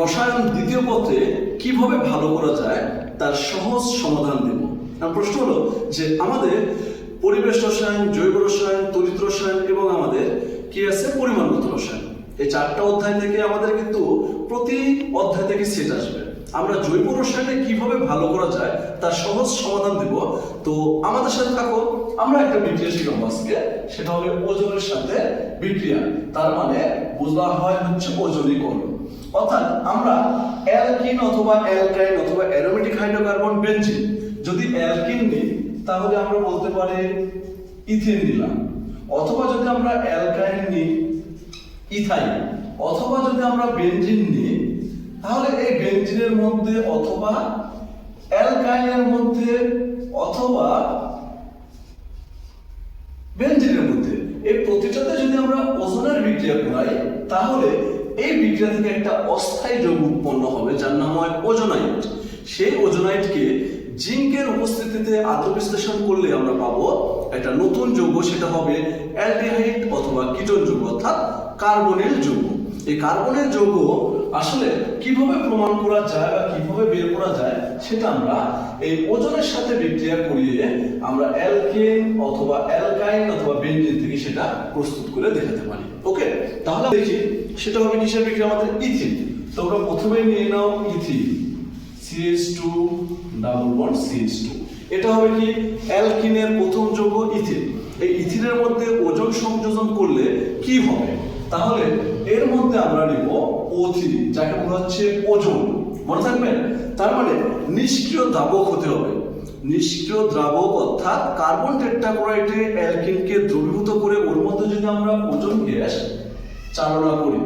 রসায়ন দ্বিতীয় পত্রে কীভাবে ভালো করা যায়, তার সহজ সমাধান দেব। প্রশ্ন হলো যে আমাদের পরিবেশ রসায়ন, জৈব রসায়ন, তড়িৎ রসায়ন এবং আমাদের কি আছে? পরিমাণগত রসায়ন। এই চারটা অধ্যায় থেকে আমাদের কিন্তু প্রতি অধ্যায় থেকে সেট আসবে। আমরা জৈব রসায়নে কীভাবে ভালো করা যায়, তার সহজ সমাধান দেব। তো আমাদের সাথে থাকো, আমরা একটা বিক্রিয়া শিখাবো আজকে সেটা হবে ওজনের সাথে বিক্রিয়া। তার মানে বোঝা হয় হচ্ছে ওজনীকরণ। অর্থাৎ আমরা অ্যালকিন অথবা অ্যালকাইন অথবা অ্যারোমেটিক হাইড্রোকার্বন বেঞ্জিন যদি অ্যালকিন নিই, তাহলে আমরা বলতে পারি ইথিন নিলাম। অথবা যদি আমরা অ্যালকাইন নিই ইথাইন অথবা যদি আমরা বেনজিন নিই, তাহলে এই বেনজিনের মধ্যে অথবা অ্যালকাইনের মধ্যে অথবা বেনজিনের মধ্যে। এই প্রতিটাতে যদি আমরা ওজনের বিক্রিয়া করাই, তাহলে এই বিক্রিয়া থেকে একটা অস্থায়ী যৌগ উৎপন্ন হবে, যার নাম হয় ওজোনাইট। সেই ওজোনাইটকে জিঙ্কের উপস্থিতিতে আদ্র বিশ্লেষণ করলে আমরা পাবো একটা নতুন যৌগ, সেটা হবে অ্যালডিহাইড অথবা কিটোন যৌগ, অর্থাৎ কার্বনিল যৌগ। এই কার্বনের যৌগ আসলে কীভাবে প্রমাণ করা যায় বা কীভাবে বের করা যায়, সেটা আমরা এই ওজনের সাথে বিক্রিয়া করিয়ে আমরা অ্যালকেন অথবা অ্যালকাইন অথবা বেনজিন থেকে সেটা প্রস্তুত করে দেখাতে পারি। ওকে? তাহলে দেখি, সেটা হবে কিসের বিক্রিয়া? আমাদের ইথিন। তোমরা প্রথমে নিয়ে নাও ethene. CH2 double bond CH2 এটা হবে কি? অ্যালকিনের প্রথম যৌগ ইথিন। এই ইথিনের মধ্যে ওজন সংযোজন করলে কি হবে? তাহলে এর মধ্যে আমরা নিব O3 যাকে বলা হচ্ছে ওজন। মনে থাকবে? তার মানে নিষ্ক্রিয় দাবক হতে হবে। নিষ্ক্রিয় দ্রাবক অর্থাৎ কার্বন টেট্রাক্লোরাইডে অ্যালকিনকে দ্রবীভূত করে ওর মধ্যে যদি আমরা ওজন গ্যাস চালনা করি,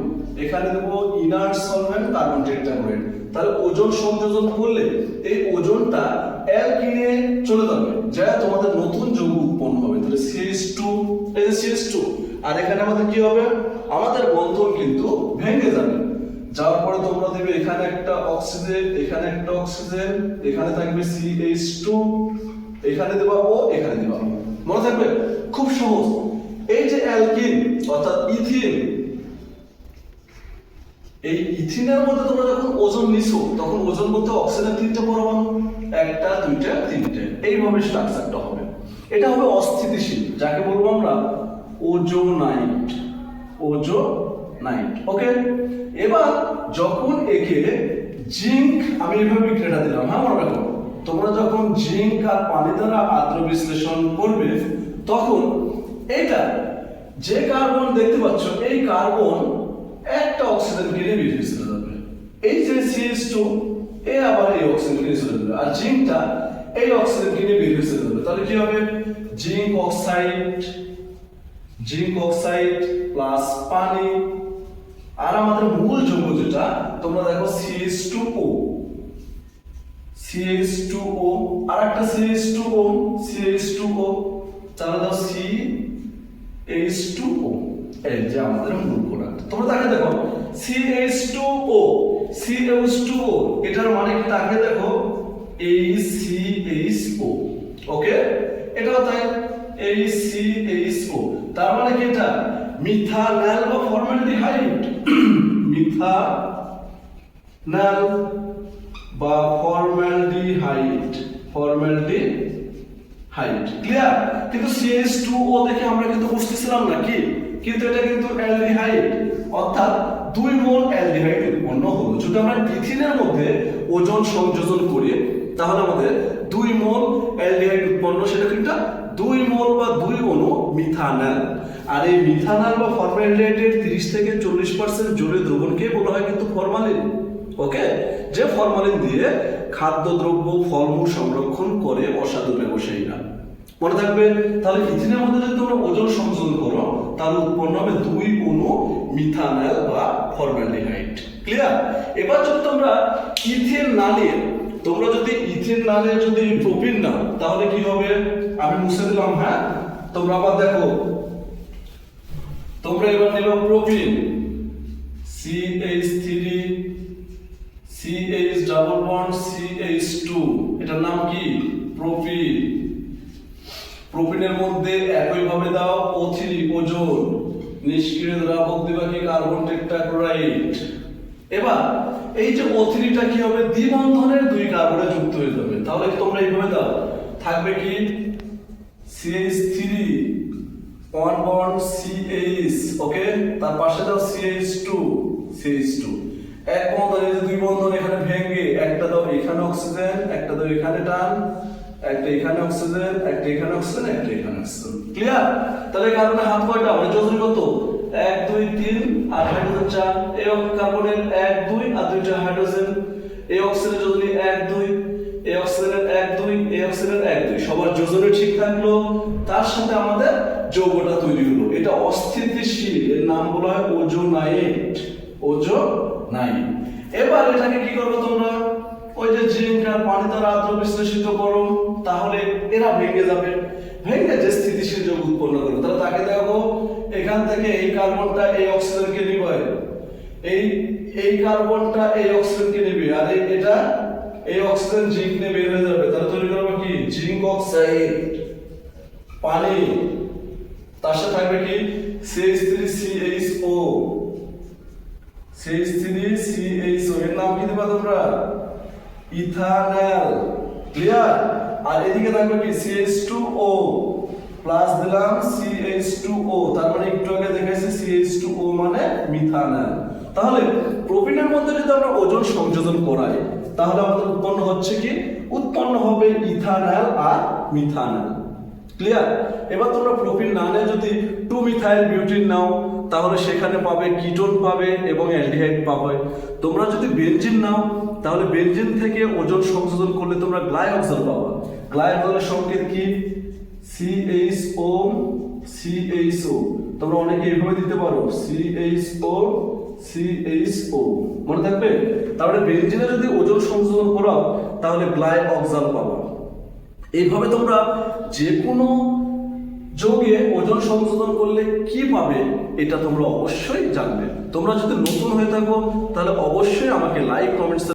এখানে দেবো ইনার্ট সলভেন্ট কার্বন টেট্রাক্লোরাইড তাহলে ওজন সংযোজন করলে এই ওজনটা অ্যালকিনে চলে যাবে, যা তোমাদের নতুন যৌগ উৎপন্ন হবে। তাহলে CH2 এই যে CH2 আর এখানে আমাদের কি হবে? আমাদের বন্ধন কিন্তু ভেঙে যাবে। যাওয়ার পরে তোমরা দেবে এখানে একটা অক্সিজেন, এখানে একটা অক্সিজেন, এখানে থাকবে CH2 এখানে দেবা ও এখানে দেবা। মনে থাকবে? খুব সহজ। এই যে অ্যালকিন, অর্থাৎ ইথিন, এই ইথিনের মধ্যে তোমরা যখন ওজন নিছো, তখন ওজন বলতে অক্সিজেন তিনটে পরমাণু, একটা, দুইটা, তিনটে। এইভাবে স্ট্রাকচারটা হবে। এটা হবে অস্থিতিশীল। যাকে বলব আমরা ওজোনাইট। ওজোনাইট ওকে এবার যখন একে জিঙ্ক, আমি দিলাম হ্যাঁ তোমরা যখন জিঙ্ক আর পানি দ্বারা আদ্র বিশ্লেষণ করবে, তখন এটা যে কার্বন দেখতে পাচ্ছ, এই কার্বন একটা অক্সিজেন কিনে বেরিয়ে চলে যাবে। এই যে CH2 এ আবার এই অক্সিজেন কিনে চলে যাবে। আর জিঙ্কটা এই অক্সিজেন কিনে বেরিয়ে চলে যাবে। তাহলে কি হবে? Zinc oxide zinc oxide plus পানি। আর আমাদের মূল যৌগ যেটা, তোমরা দেখো CH2O CH2O আর একটা CH2O CH2O তাহলে দাও সি এইচ টু ও এই যে আমাদের মূল প্রোডাক্ট তোমরা তাকে দেখো CH2O CH2O এটার মানে কি তাকে দেখো? ও ওকে এটাও তাই এই এটা মিথানল বা ফর্মালডিহাইড মিথানল বা ফর্মালডিহাইড ফর্মালডিহাইড ক্লিয়ার কিন্তু CH2O দেখে আমরা কিন্তু বুঝতেছিলাম না কি? কিন্তু এটা কিন্তু অ্যালডিহাইড অর্থাৎ দুই মোল অ্যালডিহাইড উৎপন্ন হলো। যদি আমরা ইথিনের মধ্যে ওজন সংযোজন করি, তাহলে আমাদের দুই মোল অ্যালডিহাইড উৎপন্ন, সেটা কিন্তু দুই মোল বা দুই অণু মিথানল। আর এই মিথানল বা ফর্মালডিহাইডের 30 থেকে 40% জলীয় দ্রবণকে বলা হয় কিন্তু ফরমালিন। ওকে? যে ফরমালিন দিয়ে খাদ্যদ্রব্য, ফলমূল সংরক্ষণ করে অসাধু ব্যবসায়ীরা। মনে থাকবে, তাহলে ইথিনের মধ্যে যদি তোমরা ওজন সংযোজন করো তাহলে উৎপন্ন হবে দুই অণু মিথানল বা ফর্মালডিহাইড। ক্লিয়ার? এবার যদি তোমরা ইথিন না তোমরা যদি ইথিন না নিয়ে যদি প্রোপিন নাও, তাহলে কি হবে? আমি মুছে দিলাম হ্যাঁ? তোমরা আবার দেখো। তোমরা এবার নেবে propene. CH3 CH double bond CH2 এটার নাম কি? প্রোপিন। প্রোপিনের মধ্যে একইভাবে দাও O3 ওজন। নিষ্ক্রিয় দ্রাবক দিবা কি? কার্বন টেট্রাক্লোরাইড এবার, এই যে ও থ্রিটা কি হবে? দ্বিবন্ধনের দুই কার্বনে যুক্ত হয়ে যাবে। তাহলে তোমরা এইভাবে দাও? থাকবে কি? CH three one bond CH okay তার পাশে দাও সিএইচ টু সিএইচ টু এক বন্ধন যে দুই বন্ধন এখানে ভেঙে একটা দাও এখানে অক্সিজেন একটা দাও এখানে টান, একটা এখানে অক্সিজেন একটা এখানে অক্সিজেন একটা এখানে অক্সিজেন ক্লিয়ার তাহলে কার্বনে হাত কয়টা? মানে কত? এক, দুই, তিন আর হাইড্রোজেন চার এই কার্বনের এক, দুই, আর দুইটা হাইড্রোজেন এই এক, দুই এই অক্সিজেনের এক, দুই এই অক্সিজেনের এক, দুই। সবার ঠিক থাকল, তার সাথে আমাদের যৌগটা তৈরি হলো। এটা অস্থিতিশীল, এর নাম বলা হয় ওজোনাইট ওজোনাইট। এবার এটাকে কি করবে তোমরা? ওই যে জিঙ্ক আর পানি দ্বারা আদ্র বিশ্লেষিত করো, তাহলে এরা ভেঙে যাবে। ভেঙে যে স্থিতিশীল যোগ উৎপন্ন করবে, তাহলে তাকে দেখো এখান থেকে এই কার্বনটা এই অক্সিজেনকে নিবে। এই এই কার্বনটা এই অক্সিজেনকে নেবে। আর এটা এই অক্সিজেন জিঙ্ক নিয়ে বের হয়ে যাবে। তাহলে তৈরি করবে কি? Zinc oxide. পানি। তার সাথে থাকবে কি? CH3CHO CH3CHO এর নাম কি দিবা তোমরা? ইথানল। ক্লিয়ার আর এদিকে থাকবে কি? CH2O প্লাস দিলাম CH2O তার মানে একটু আগে দেখাইছি CH2O মানে মিথানল তাহলে প্রোপিনের মধ্যে যদি আমরা ওজন সংযোজন করাই, তাহলে আমাদের উৎপন্ন হচ্ছে কি? উৎপন্ন হবে ইথানল আর মিথানল ক্লিয়ার এবার তোমরা প্রোপিন না নিয়ে যদি টু মিথাইল বিউটিন নাও, তাহলে সেখানে পাবে কিটোন পাবে এবং অ্যালডিহাইড পাবে। তোমরা যদি বেনজিন নাও, তাহলে বেনজিন থেকে ওজন সংযোজন করলে তোমরা গ্লাইঅক্সাল পাবা। গ্লাইঅক্সালের সংকেত কি? সিএইচও সিএইচও তোমরা অনেকে এইভাবে দিতে পারো সিএইচও সিএইচও মনে থাকবে? তাহলে বেনজিনে যদি ওজন সংযোজন করাও তাহলে গ্লাইঅক্সাল পাবা। এইভাবে তোমরা যে কোনো যোগে ওজন সংশোধন করলে কি পাবে, এটা তোমরা অবশ্যই জানবে। তোমরা যদি নতুন হয়ে থাকো, তাহলে অবশ্যই আমাকে লাইক কমেন্টস